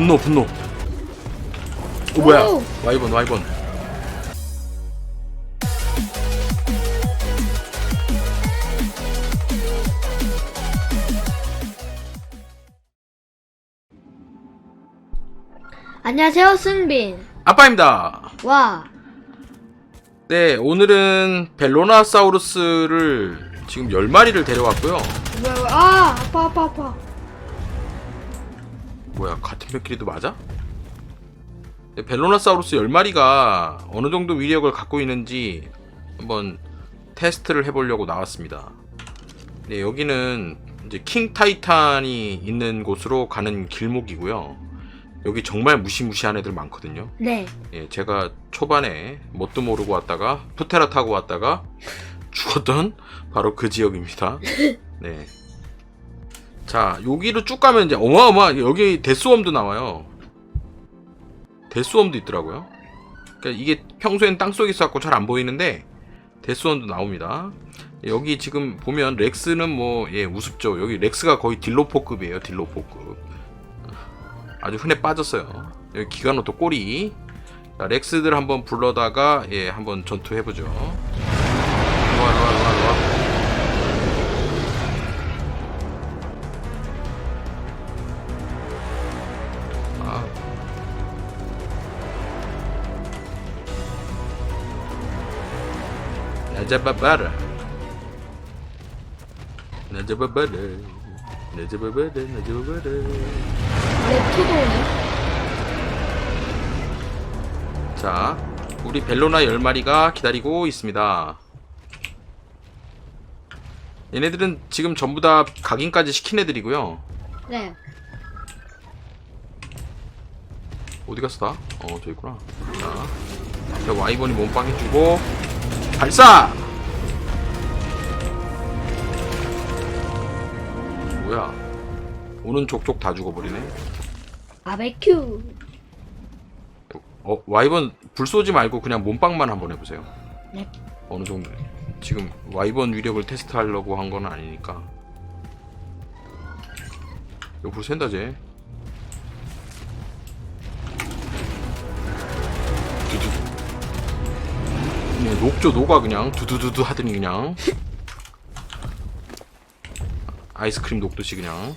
분노 분노 오 뭐야 오! 와이번 와이번 안녕하세요, 승빈. 아빠입니다 와, 네 오늘은 벨로나사우루스를 지금 10마리를 데려왔고요. 아, 아파, 아파, 아파. 뭐야 같은 벽끼리도 맞아? 네, 벨로나사우루스 10마리가 어느 정도 위력을 갖고 있는지 한번 테스트를 해보려고 나왔습니다. 네, 여기는 이제 킹 타이탄이 있는 곳으로 가는 길목이고요. 여기 정말 무시무시한 애들 많거든요. 네. 예, 제가 초반에 뭣도 모르고 왔다가 푸테라 타고 왔다가 죽었던 바로 그 지역입니다. 네. 자, 여기로 쭉 가면 이제 어마어마 여기 데스웜도 나와요. 데스웜도 있더라고요. 그러니까 이게 평소엔 땅 속에 있어갖고 잘 안 보이는데 데스웜도 나옵니다. 여기 지금 보면 렉스는 뭐 예, 우습죠. 여기 렉스가 거의 딜로포급이에요. 딜로포급. 아주 흔해 빠졌어요. 여기 기가노토 꼬리. 자, 렉스들 한번 불러다가 예 한번 전투해보죠. 일로와 일로와 일로와 일로와. 아. 나잡아봐라. 나잡아봐라. 나잡아봐라. 나잡아봐라. 랩토도 오네. 자, 우리 벨로나 10마리가 기다리고 있습니다. 얘네들은 지금 전부 다 각인까지 시킨 애들이고요. 네. 어디 갔어 다? 어, 저 있구나. 자, 와이번이 몸빵 해주고, 발사! 뭐야. 오는 족족 다 죽어버리네. 바베큐. 어, 와이번 불 쏘지 말고 그냥 몸빵만 한번 해보세요. 네. 어느 정도. 지금 와이번 위력을 테스트하려고 한 건 아니니까. 이거 불 샌다 쟤. 그냥 녹죠 녹아 그냥 두두두두 하더니 그냥. 아이스크림 녹듯이 그냥.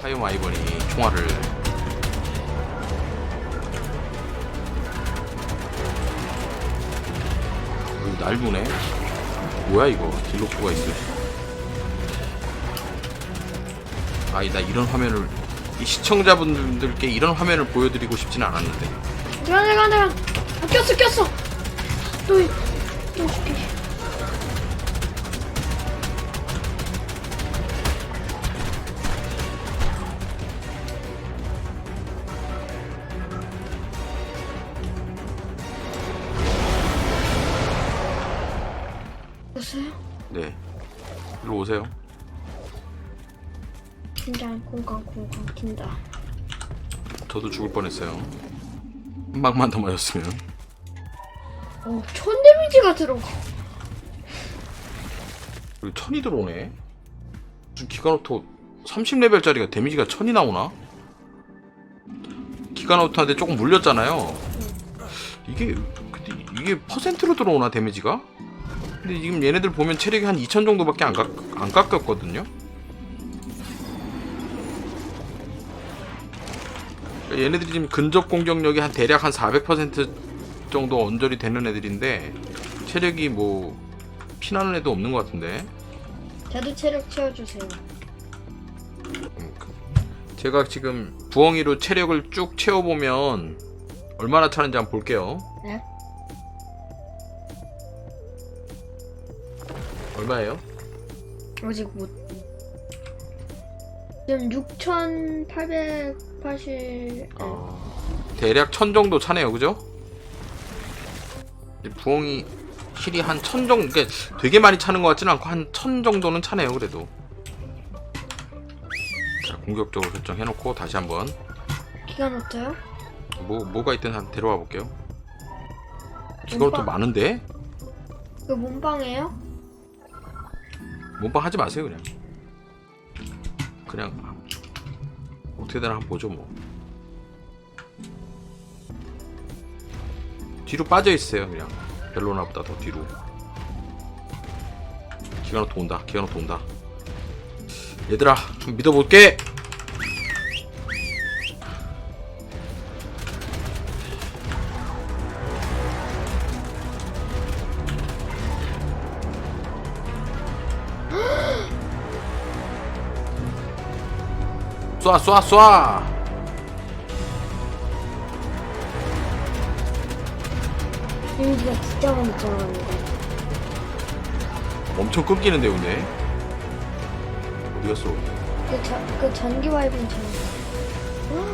타이어 와이번이 총알을 날부네. 뭐야 이거? 딜로프가 있어. 아이 나 이런 화면을 이 시청자분들께 이런 화면을 보여드리고 싶지는 않았는데. 내가, 내가, 내가. 아, 꼈어, 꼈어. 또, 또, 죽기. 보세요. 네. 일로 오세요. 긴장, 공강, 공강, 긴다. 저도 죽을 뻔했어요. 한 방만 더 맞았으면. 오, 천 데미지가 들어가. 여기 천이 들어오네. 무슨 기가노토 30레벨짜리가 데미지가 천이 나오나? 기가노토한테 조금 물렸잖아요. 이게 근데 이게 퍼센트로 들어오나 데미지가? 근데 지금 얘네들 보면 체력이 한2000 정도밖에 안, 깎, 안 깎였거든요. 그러니까 얘네들이 지금 근접 공격력이 한 대략 한 400% 정도 언저리 되는 애들인데 체력이 뭐 피나는 애도 없는 것 같은데. 저도 체력 채워주세요. 음, 그- 제가 지금 부엉이로 체력을 쭉 채워보면 얼마나 차는지 한번 볼게요. 네? 얼마예요? 아직 못. 지금 6,880. 어, 대략 천 정도 차네요, 그죠? 이 부엉이 힐이 한 천 정도, 그러니까 되게 많이 차는 것 같지는 않고 한 천 정도는 차네요, 그래도. 자, 공격적으로 설정해놓고 다시 한번 기가 넣어요? 뭐 뭐가 있든 한 데려와 볼게요. 이걸 또. 많은데? 그 몸빵이에요? 몸빵 하지 마세요 그냥 그냥 어떻게 되나 한번 보죠 뭐 뒤로 빠져 있어요 그냥. 벨로나보다 더 뒤로. 기가노토 온다 기가노토 온다. 얘들아 좀 믿어볼게! 쏴 쏴 쏴! 인기가 진짜 많이 들어갑니다. 엄청 끊기는데 근데 어디 갔어? 그, 저, 그 전기 와이번처럼. 와,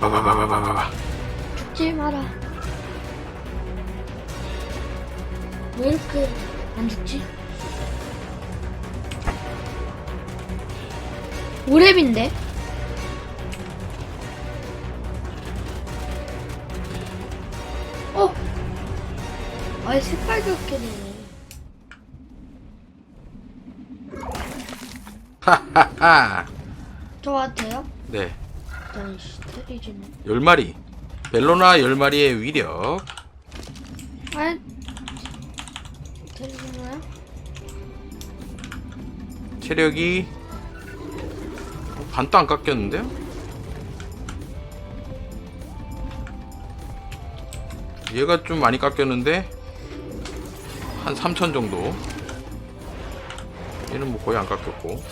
대박. 바바바바바바 죽지 마라. 왜 이렇게 안 죽지? 오랩인데? 아이 색깔 좋게 되네. 하하하 저 와도 돼요? 네 일단 스테리지는. 10마리 벨로나 10마리의 위력 아, 스테리지나요? 체력이 어, 반도 안 깎였는데요? 얘가 좀 많이 깎였는데 한 3천 정도 얘는 뭐 거의 안 깎였고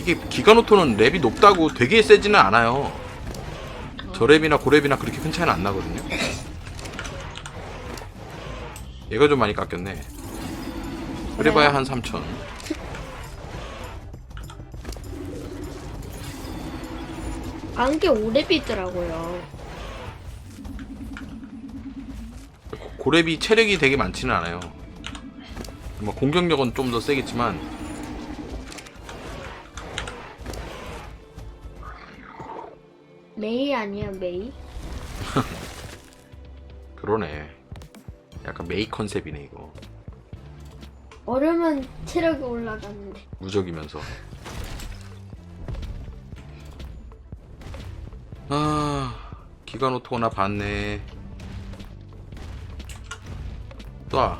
이게 기가노토는 랩이 높다고 되게 세지는 않아요 저 랩이나 고랩이나 그렇게 큰 차이는 안 나거든요 얘가 좀 많이 깎였네. 그래봐야 한 3천. 안개 오랩이 있더라고요. 고랩이 체력이 되게 많지는 않아요. 뭐 공격력은 좀 더 세겠지만 메이 아니야 메이? 그러네. 약간 메이 컨셉이네 이거. 얼음은 체력이 올라가는데. 무적이면서. 아 기가 노토나 봤네. 쏴.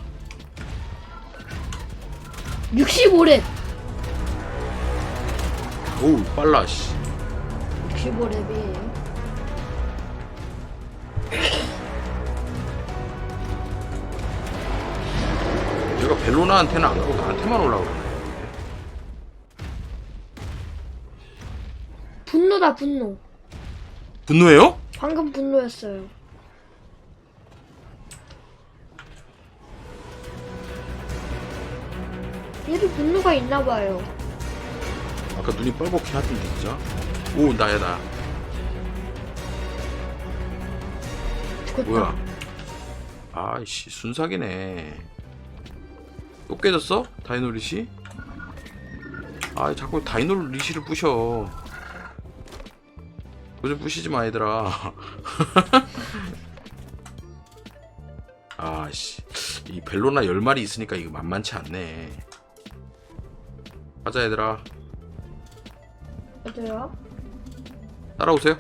65랩! 오우 빨라 씨. 65랩이에요. 얘가 벨로나한테는 안 가고 나한테만 올라오네. 분노다 분노. 분노해요? 방금 분노였어요. 얘도 분노가 있나봐요. 아까 눈이 뻘겋게 하던데 진짜. 오 나야 나. 죽었다. 뭐야? 아이씨 순삭이네. 또 깨졌어? 다이노 리시? 아 자꾸 다이노 리시를 부셔. 요즘 부시지 마 얘들아. 아씨 이 벨로나 10마리 있으니까 이거 만만치 않네. 가자 얘들아 어디요? 따라오세요.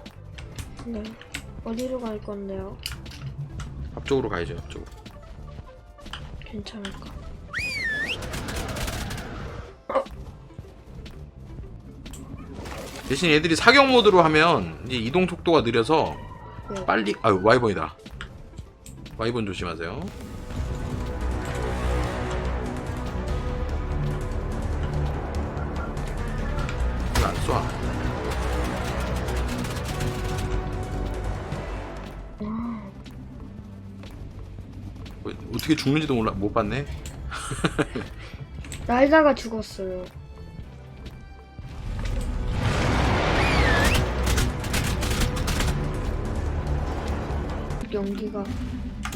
네. 어디로 갈 건데요? 앞쪽으로 가야죠 앞쪽으로. 괜찮을까? 대신 얘들이 사격 모드로 하면 이제 이동 속도가 느려서 네. 빨리 아유 와이번이다 와이번 조심하세요 어, 어떻게 죽는지도 몰라. 못 봤네. 날다가 죽었어요. 연기가.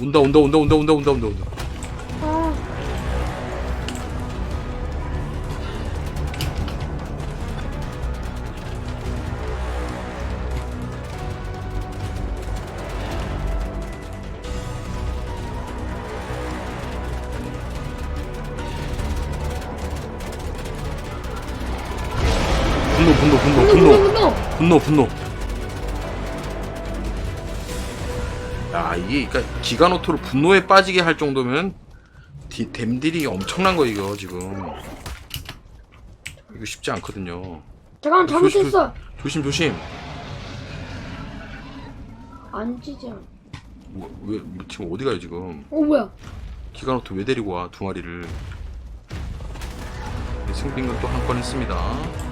온다 온다 온다 온다 온다 온다 온다 온다 분노. 분노 야 이게 그러니까 기가노토를 분노에 빠지게 할 정도면 디, 댐딜이 엄청난 거 이거 지금 이거 쉽지 않거든요 잠깐 잘못했어. 조심 조심 안 찢어. 뭐, 왜 뭐, 지금 어디 가요 지금 어 뭐야? 기가노토 왜 데리고 와 두 마리를 네, 승빈군 또 한 건 했습니다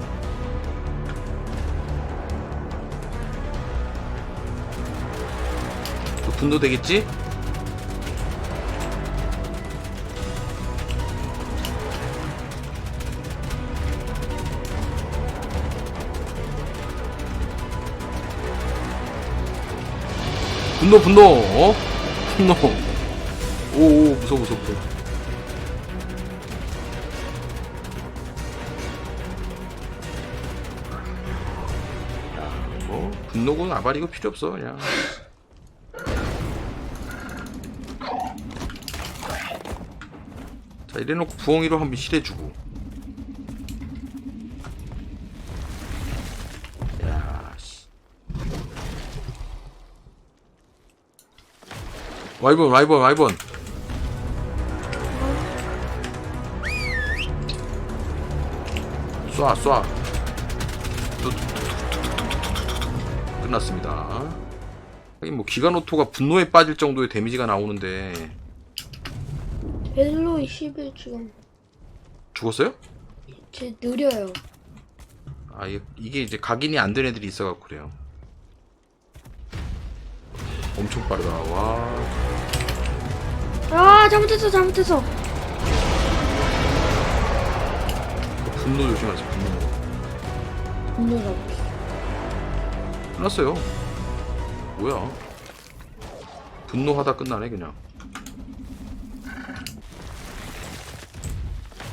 분노 되겠지? 분노 분노 어? 분노 오오 무서워 무서워 뭐 분노군 아바리고 필요 없어 그냥 자, 이래놓고 부엉이로 한번 실해주고. 야씨. 와이번 와이번 와이번. 쏴 쏴. 끝났습니다. 하긴 뭐 기가노토가 분노에 빠질 정도의 데미지가 나오는데. 벨로 21 지금 죽었어요? 제 느려요. 아 이게, 이게 이제 각인이 안 된 애들이 있어갖고 그래요. 엄청 빠르다. 와. 아 잘못했어 잘못했어. 분노 조심하세요. 분노. 분노 잡았어. 끝났어요. 뭐야? 분노하다 끝나네 그냥.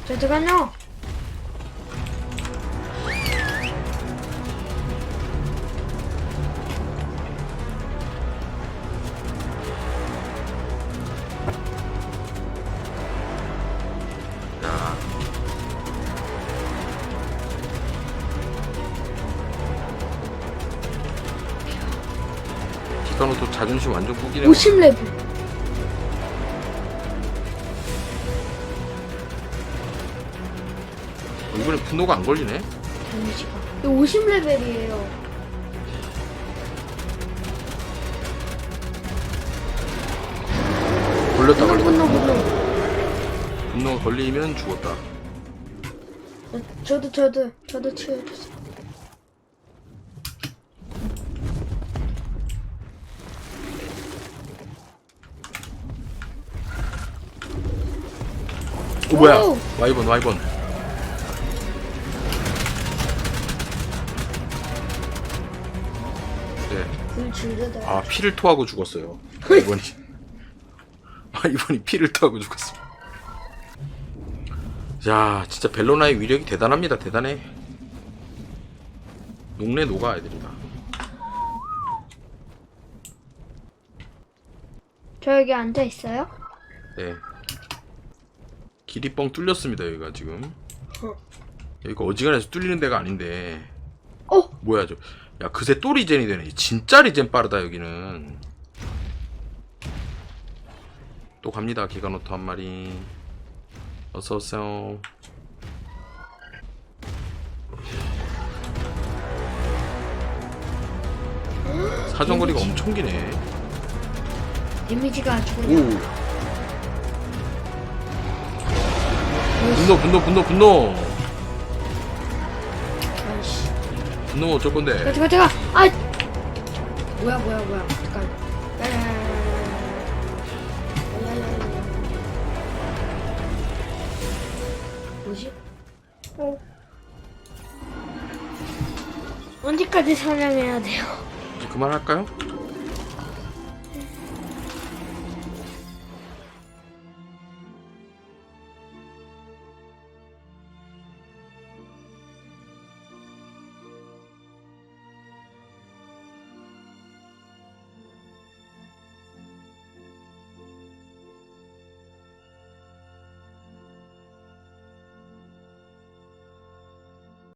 자 들어가요. 야. 기가노토 자존심 완전 꾸기네. 50레벨. 분노가 안 걸리네. 데미지가. 50레벨이에요. 걸렸다 분노 걸렸다. 분노 분노. 분노가 걸리면 죽었다. 어, 저도 저도 저도 치워주세요. 오 뭐야? 오! 와이번 와이번. 아 피를 토하고 죽었어요. 이번이. 아 이번이 피를 토하고 죽었어. 야 진짜 벨로나의 위력이 대단합니다. 대단해. 녹내 녹아 애들이다. 저 여기 앉아 있어요? 네. 길이 뻥 뚫렸습니다 여기가 지금. 어. 여기가 어지간해서 뚫리는 데가 아닌데. 어 뭐야 저. 야 그새 또 리젠이 되네. 진짜 리젠 빠르다 여기는. 또 갑니다 기가노토 한 마리. 어서 오세요. 사정거리가 데미지. 엄청 기네. 데미지가 아주 오. 그냥. 분노 분노 분노 분노. 너 어쩔 건데? 제가 제가 아 뭐야 뭐야 뭐야 잠깐 네. 뭐지? 어. 언제까지 사냥해야 돼요? 이제 그만할까요?